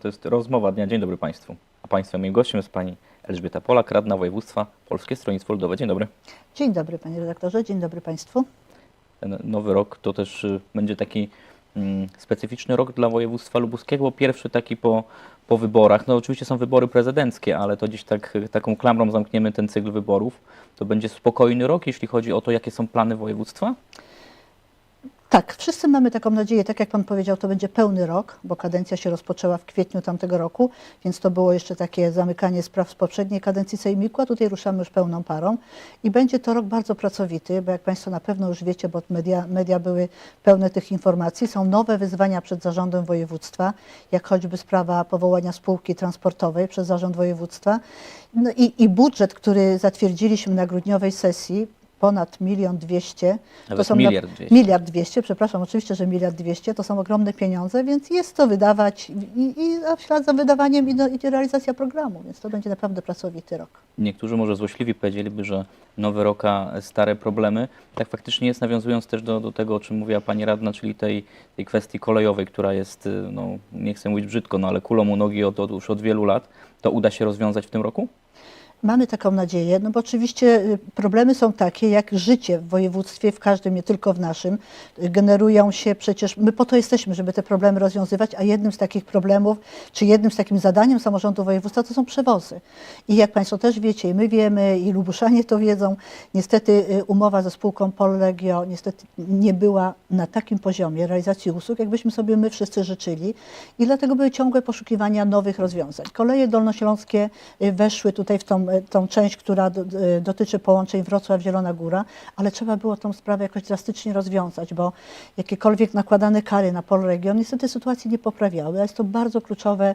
To jest rozmowa dnia. Dzień dobry Państwu. A Państwa moim gościem jest Pani Elżbieta Polak, radna województwa Polskie Stronnictwo Ludowe. Dzień dobry. Dzień dobry panie redaktorze, dzień dobry państwu. Ten nowy rok to też y, będzie taki mm, specyficzny rok dla województwa lubuskiego, bo pierwszy taki po, po wyborach. No oczywiście są wybory prezydenckie, ale to dziś tak, taką klamrą zamkniemy ten cykl wyborów. To będzie spokojny rok, jeśli chodzi o to, jakie są plany województwa? Tak, wszyscy mamy taką nadzieję, tak jak pan powiedział, to będzie pełny rok, bo kadencja się rozpoczęła w kwietniu tamtego roku, więc to było jeszcze takie zamykanie spraw z poprzedniej kadencji Sejmiku, a tutaj ruszamy już pełną parą. I będzie to rok bardzo pracowity, bo jak państwo na pewno już wiecie, bo media, media były pełne tych informacji, są nowe wyzwania przed zarządem województwa, jak choćby sprawa powołania spółki transportowej przez zarząd województwa. No i, i budżet, który zatwierdziliśmy na grudniowej sesji, ponad milion dwieście. Nawet na- miliard dwieście. Miliard dwieście, przepraszam, oczywiście, że miliard dwieście to są ogromne pieniądze, więc jest co wydawać i, i a w ślad za wydawaniem idzie, idzie realizacja programu, więc to będzie naprawdę pracowity rok. Niektórzy może złośliwi powiedzieliby, że nowy rok, a stare problemy. Tak faktycznie jest, nawiązując też do, do tego, o czym mówiła Pani Radna, czyli tej, tej kwestii kolejowej, która jest, y, no, nie chcę mówić brzydko, no ale kulą u nogi od, od, już od wielu lat. To uda się rozwiązać w tym roku? Mamy taką nadzieję, no bo oczywiście y, problemy są takie, jak życie w województwie, w każdym, nie tylko w naszym. Generują się przecież, my po to jesteśmy, żeby te problemy rozwiązywać, a jednym z takich problemów, czy jednym z takim zadaniem samorządu województwa to są przewozy. I jak Państwo też wiecie, i my wiemy, i Lubuszanie to wiedzą, niestety y, umowa ze spółką Polregio niestety nie była na takim poziomie realizacji usług, jakbyśmy sobie my wszyscy życzyli i dlatego były ciągłe poszukiwania nowych rozwiązań. Koleje dolnośląskie y, weszły tutaj w tą, tą część, która y, dotyczy połączeń Wrocław-Zielona Góra, ale trzeba było tą sprawę jakoś drastycznie rozwiązać, bo jakiekolwiek nakładane kary na Polregio niestety sytuacji nie poprawiały, a jest to bardzo kluczowe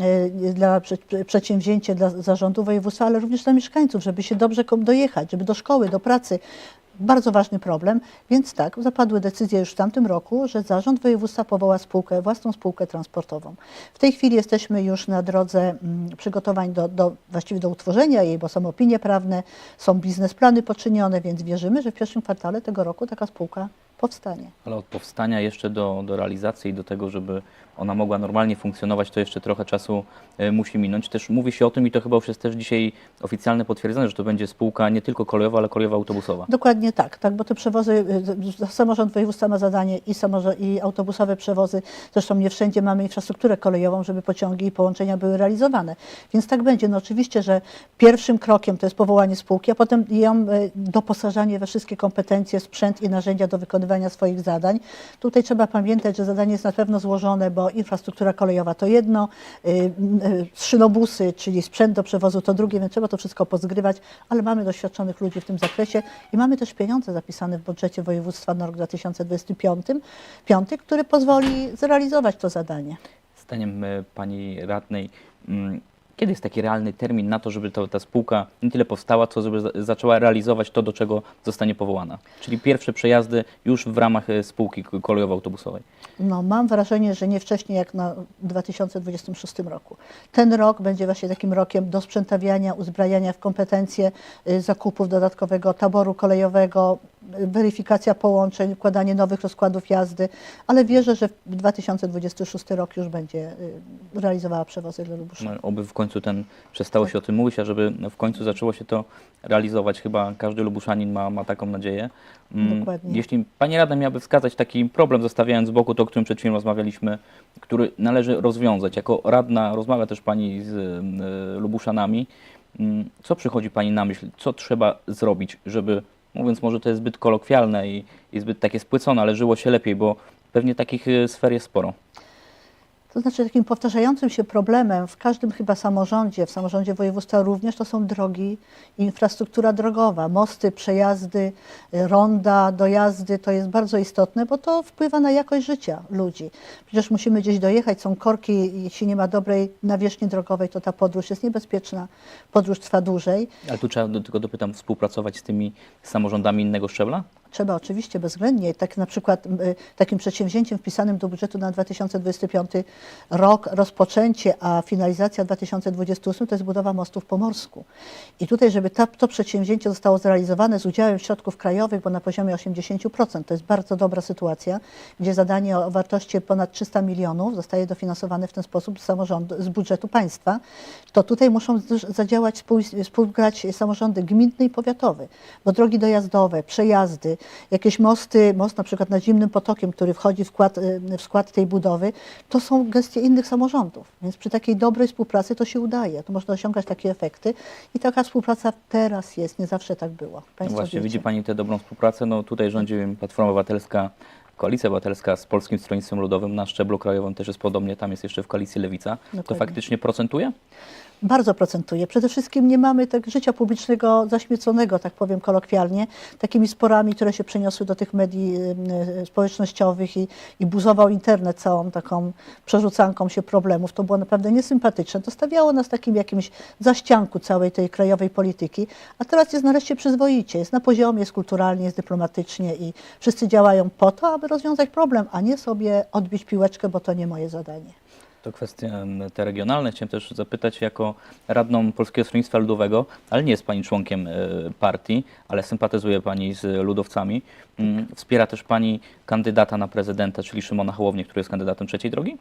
y, dla prze- przedsięwzięcie dla zarządu województwa, ale również dla mieszkańców, żeby się dobrze dojechać, żeby do szkoły, do pracy. Bardzo ważny problem, więc tak, zapadły decyzje już w tamtym roku, że zarząd województwa powoła spółkę, własną spółkę transportową. W tej chwili jesteśmy już na drodze mm, przygotowań do, do, właściwie do utworzenia jej, bo są opinie prawne, są biznesplany poczynione, więc wierzymy, że w pierwszym kwartale tego roku taka spółka powstanie. Ale od powstania jeszcze do, do realizacji i do tego, żeby ona mogła normalnie funkcjonować, to jeszcze trochę czasu e, musi minąć. Też mówi się o tym i to chyba już jest też dzisiaj oficjalne potwierdzone, że to będzie spółka nie tylko kolejowa, ale kolejowa autobusowa. Dokładnie tak, tak, bo te przewozy, y, samorząd województwa ma zadanie i, samorząd, i autobusowe przewozy, zresztą nie wszędzie mamy infrastrukturę kolejową, żeby pociągi i połączenia były realizowane. Więc tak będzie. No oczywiście, że pierwszym krokiem to jest powołanie spółki, a potem ją y, doposażanie we wszystkie kompetencje, sprzęt i narzędzia do wykonywania swoich zadań. Tutaj trzeba pamiętać, że zadanie jest na pewno złożone, bo infrastruktura kolejowa to jedno, y, y, szynobusy, czyli sprzęt do przewozu to drugie, więc trzeba to wszystko pozgrywać, ale mamy doświadczonych ludzi w tym zakresie i mamy też pieniądze zapisane w budżecie województwa na rok 2025, piąty, który pozwoli zrealizować to zadanie. Zdaniem e, Pani Radnej, mm, kiedy jest taki realny termin na to, żeby to, ta spółka nie tyle powstała, co żeby za- zaczęła realizować to, do czego zostanie powołana? Czyli pierwsze przejazdy już w ramach e, spółki kolejowo-autobusowej. No, mam wrażenie, że nie wcześniej jak na 2026 roku. Ten rok będzie właśnie takim rokiem dosprzętawiania, uzbrajania w kompetencje y, zakupów dodatkowego taboru kolejowego, weryfikacja połączeń, układanie nowych rozkładów jazdy, ale wierzę, że w 2026 rok już będzie y, realizowała przewozy dla Lubusza. No, Oby w końcu ten przestało się o tym mówić, a żeby w końcu zaczęło się to realizować. Chyba każdy Lubuszanin ma, ma taką nadzieję. Mm, Dokładnie. Jeśli Pani Radna miałaby wskazać taki problem, zostawiając z boku to, o którym przed chwilą rozmawialiśmy, który należy rozwiązać. Jako radna rozmawia też Pani z y, Lubuszanami. Mm, Co przychodzi Pani na myśl? Co trzeba zrobić, żeby, mówiąc może to jest zbyt kolokwialne i, i zbyt takie spłycone, ale żyło się lepiej, bo pewnie takich y, sfer jest sporo. To znaczy takim powtarzającym się problemem w każdym chyba samorządzie, w samorządzie województwa również to są drogi infrastruktura drogowa, mosty, przejazdy, ronda, dojazdy. To jest bardzo istotne, bo to wpływa na jakość życia ludzi. Przecież musimy gdzieś dojechać, są korki, jeśli nie ma dobrej nawierzchni drogowej, to ta podróż jest niebezpieczna, podróż trwa dłużej. Ale tu trzeba tylko dopytam, współpracować z tymi samorządami innego szczebla? Trzeba oczywiście bezwzględnie. Tak na przykład y, takim przedsięwzięciem wpisanym do budżetu na 2025 rok rozpoczęcie, a finalizacja 2028 to jest budowa mostu w Pomorsku. I tutaj, żeby ta, to przedsięwzięcie zostało zrealizowane z udziałem środków krajowych, bo na poziomie 80%, to jest bardzo dobra sytuacja, gdzie zadanie o wartości ponad 300 milionów zostaje dofinansowane w ten sposób z, samorządu, z budżetu państwa, to tutaj muszą zadziałać, współ, współgrać samorządy gminny i powiatowy, bo drogi dojazdowe, przejazdy, jakieś mosty, most na przykład nad Zimnym Potokiem, który wchodzi w skład, y, w skład tej budowy, to są gestie innych samorządów. Więc przy takiej dobrej współpracy to się udaje, to można osiągać takie efekty i taka współpraca teraz jest, nie zawsze tak było. No właśnie, wiecie. widzi Pani tę dobrą współpracę. No tutaj rządzi Platforma Obywatelska, Koalicja Obywatelska z Polskim Stronnictwem Ludowym. Na szczeblu krajowym też jest podobnie, tam jest jeszcze w koalicji Lewica. To Dokładnie. faktycznie procentuje? Bardzo procentuje. Przede wszystkim nie mamy tak życia publicznego zaśmieconego, tak powiem kolokwialnie, takimi sporami, które się przeniosły do tych medii y, y, społecznościowych i, i buzował internet całą taką przerzucanką się problemów. To było naprawdę niesympatyczne. To stawiało nas takim jakimś zaścianku całej tej krajowej polityki, a teraz jest nareszcie przyzwoicie. Jest na poziomie, jest kulturalnie, jest dyplomatycznie i wszyscy działają po to, aby rozwiązać problem, a nie sobie odbić piłeczkę, bo to nie moje zadanie. To kwestie te regionalne. Chciałem też zapytać jako radną Polskiego Stronnictwa Ludowego, ale nie jest Pani członkiem e, partii, ale sympatyzuje Pani z ludowcami. Mm, Wspiera też Pani kandydata na prezydenta, czyli Szymona Hołownię, który jest kandydatem trzeciej drogi?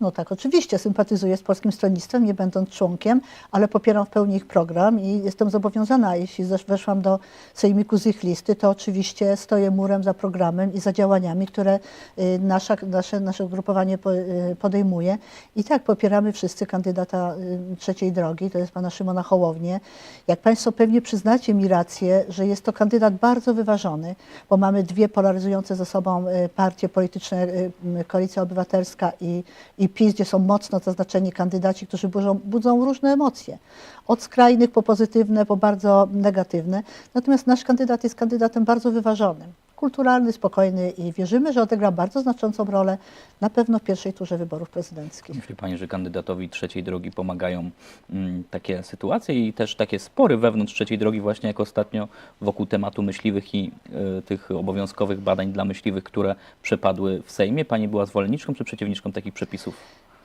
No tak, oczywiście sympatyzuję z Polskim Stronnictwem, nie będąc członkiem, ale popieram w pełni ich program i jestem zobowiązana, jeśli weszłam do Sejmiku z ich listy, to oczywiście stoję murem za programem i za działaniami, które y, nasza, nasze, nasze ugrupowanie po- y, podejmuje. I tak popieramy wszyscy kandydata y, trzeciej drogi, to jest pana Szymona Hołownię. Jak Państwo pewnie przyznacie mi rację, że jest to kandydat bardzo wyważony, bo mamy dwie polaryzujące ze sobą y, partie polityczne, y, Koalicja Obywatelska i, i PiS, gdzie są mocno zaznaczeni kandydaci, którzy budzą, budzą różne emocje. Od skrajnych po pozytywne, po bardzo negatywne. Natomiast nasz kandydat jest kandydatem bardzo wyważonym, kulturalny, spokojny i wierzymy, że odegra bardzo znaczącą rolę na pewno w pierwszej turze wyborów prezydenckich. Myśli Pani, że kandydatowi trzeciej drogi pomagają mm, takie sytuacje i też takie spory wewnątrz trzeciej drogi, właśnie jak ostatnio wokół tematu myśliwych i y, tych obowiązkowych badań dla myśliwych, które przepadły w Sejmie? Pani była zwolenniczką czy przeciwniczką takich przepisów?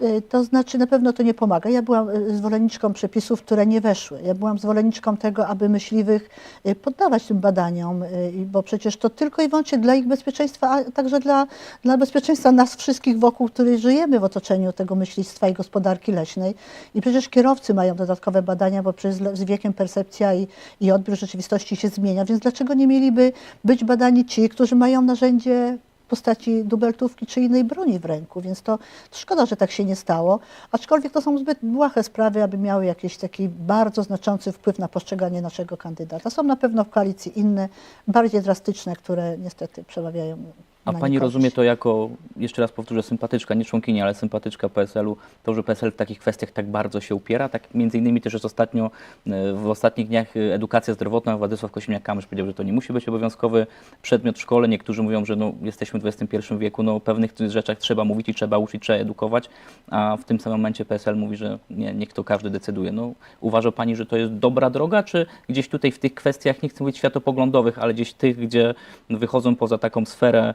Y, To znaczy na pewno to nie pomaga. Ja byłam y, zwolenniczką przepisów, które nie weszły. Ja byłam zwolenniczką tego, aby myśliwych y, poddawać tym badaniom, bo przecież to tylko i wyłącznie dla ich bezpieczeństwa, a także dla, dla bezpieczeństwa nas wszystkich wokół, którzy żyjemy w otoczeniu tego myślistwa i gospodarki leśnej. I przecież kierowcy mają dodatkowe badania, bo przecież z wiekiem percepcja i, i odbiór rzeczywistości się zmienia, więc dlaczego nie mieliby być badani ci, którzy mają narzędzie postaci dubeltówki czy innej broni w ręku, więc to, szkoda, że tak się nie stało, aczkolwiek to są zbyt błahe sprawy, aby miały jakiś taki bardzo znaczący wpływ na postrzeganie naszego kandydata. Są na pewno w koalicji inne, bardziej drastyczne, które niestety przeławiają A Pani rozumie to jako, jeszcze raz powtórzę, sympatyczka, nie członkini, ale sympatyczka PSL-u, to, że PSL w takich kwestiach tak bardzo się upiera, tak między innymi też jest ostatnio, e, w ostatnich dniach e, edukacja zdrowotna, Władysław Kosiniak-Kamysz powiedział, że to nie musi być obowiązkowy przedmiot w szkole, niektórzy mówią, że no, jesteśmy w XXI wieku, no, o pewnych rzeczach trzeba mówić i trzeba uczyć, trzeba edukować, a w tym samym momencie PSL mówi, że nie, niech to każdy decyduje. No, uważa Pani, że to jest dobra droga, czy gdzieś tutaj w tych kwestiach, nie chcę mówić światopoglądowych, ale gdzieś tych, gdzie wychodzą poza taką sferę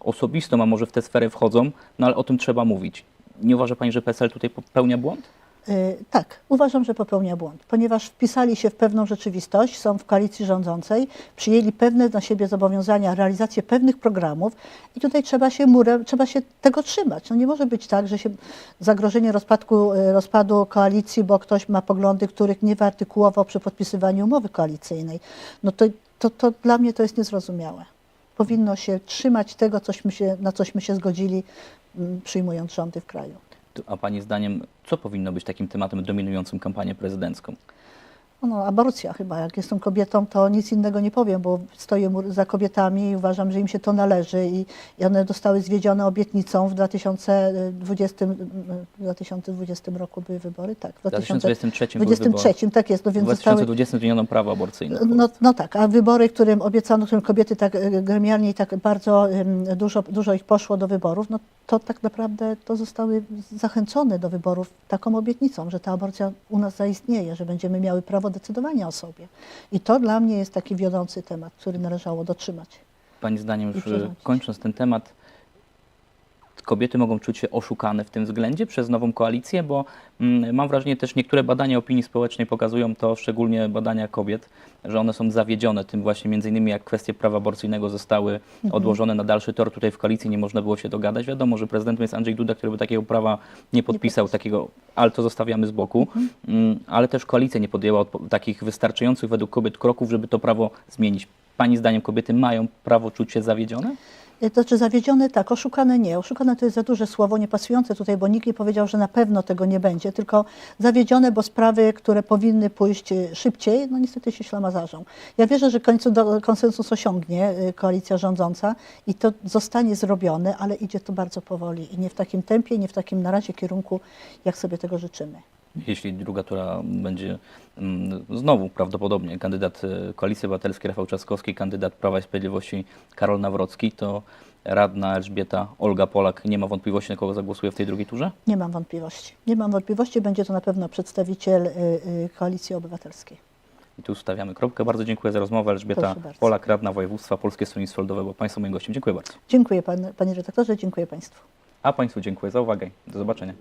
osobistą, a może w tę sferę wchodzą, no ale o tym trzeba mówić. Nie uważa Pani, że PSL tutaj popełnia błąd? Y, Tak, uważam, że popełnia błąd, ponieważ wpisali się w pewną rzeczywistość, są w koalicji rządzącej, przyjęli pewne na siebie zobowiązania, realizację pewnych programów i tutaj trzeba się murem, trzeba się tego trzymać. No nie może być tak, że się zagrożenie rozpadku, y, rozpadu koalicji, bo ktoś ma poglądy, których nie wyartykułował przy podpisywaniu umowy koalicyjnej. No to, to, to dla mnie to jest niezrozumiałe. Powinno się trzymać tego, cośmy się, na cośmy się zgodzili, mm, przyjmując rządy w kraju. A Pani zdaniem, co powinno być takim tematem dominującym kampanię prezydencką? No, aborcja chyba. Jak jestem kobietą, to nic innego nie powiem, bo stoję za kobietami i uważam, że im się to należy i, i one zostały zwiedzione obietnicą w 2020, mm, 2020 roku były wybory, tak. W W 2023 były wybory. 2023, tak jest, no W więc zostały 2020 zmieniono prawo aborcyjne. no, no tak, a wybory, którym obiecano, którym kobiety tak e, gremialnie i tak bardzo dużo, dużo ich poszło do wyborów, no to tak naprawdę to zostały zachęcone do wyborów taką obietnicą, że ta aborcja u nas zaistnieje, że będziemy miały prawo prawo decydowania o sobie. I to dla mnie jest taki wiodący temat, który należało dotrzymać. Pani zdaniem, już przerzucić. kończąc ten temat, kobiety mogą czuć się oszukane w tym względzie przez nową koalicję, bo mm, mam wrażenie też niektóre badania opinii społecznej pokazują to, szczególnie badania kobiet, że one są zawiedzione tym właśnie między innymi jak kwestie prawa aborcyjnego zostały Mhm. odłożone na dalszy tor. Tutaj w koalicji nie można było się dogadać. Wiadomo, że prezydentem jest Andrzej Duda, który by takiego prawa nie podpisał, podpisał. takiego, ale to zostawiamy z boku. Mhm. Mm, Ale też koalicja nie podjęła takich wystarczających według kobiet kroków, żeby to prawo zmienić. Pani zdaniem kobiety mają prawo czuć się zawiedzione? To znaczy zawiedzione tak, oszukane nie. Oszukane to jest za duże słowo, niepasujące tutaj, bo nikt nie powiedział, że na pewno tego nie będzie, tylko zawiedzione, bo sprawy, które powinny pójść y, szybciej, no niestety się ślamazarzą. Ja wierzę, że końcu do, konsensus osiągnie y, koalicja rządząca i to zostanie zrobione, ale idzie to bardzo powoli i nie w takim tempie, nie w takim na razie kierunku, jak sobie tego życzymy. Jeśli druga tura będzie mm, znowu prawdopodobnie kandydat e, Koalicji Obywatelskiej Rafał Trzaskowski, kandydat Prawa i Sprawiedliwości Karol Nawrocki, to radna Elżbieta Olga Polak nie ma wątpliwości, na kogo zagłosuje w tej drugiej turze? Nie mam wątpliwości. Nie mam wątpliwości, będzie to na pewno przedstawiciel y, y, koalicji obywatelskiej. I tu stawiamy kropkę. Bardzo dziękuję za rozmowę. Elżbieta. Polak, radna województwa Polskie Stronnictwo Ludowe, było Państwu moim gościem. Dziękuję bardzo. Dziękuję pan, panie redaktorze, dziękuję państwu. A Państwu dziękuję za uwagę. Do zobaczenia.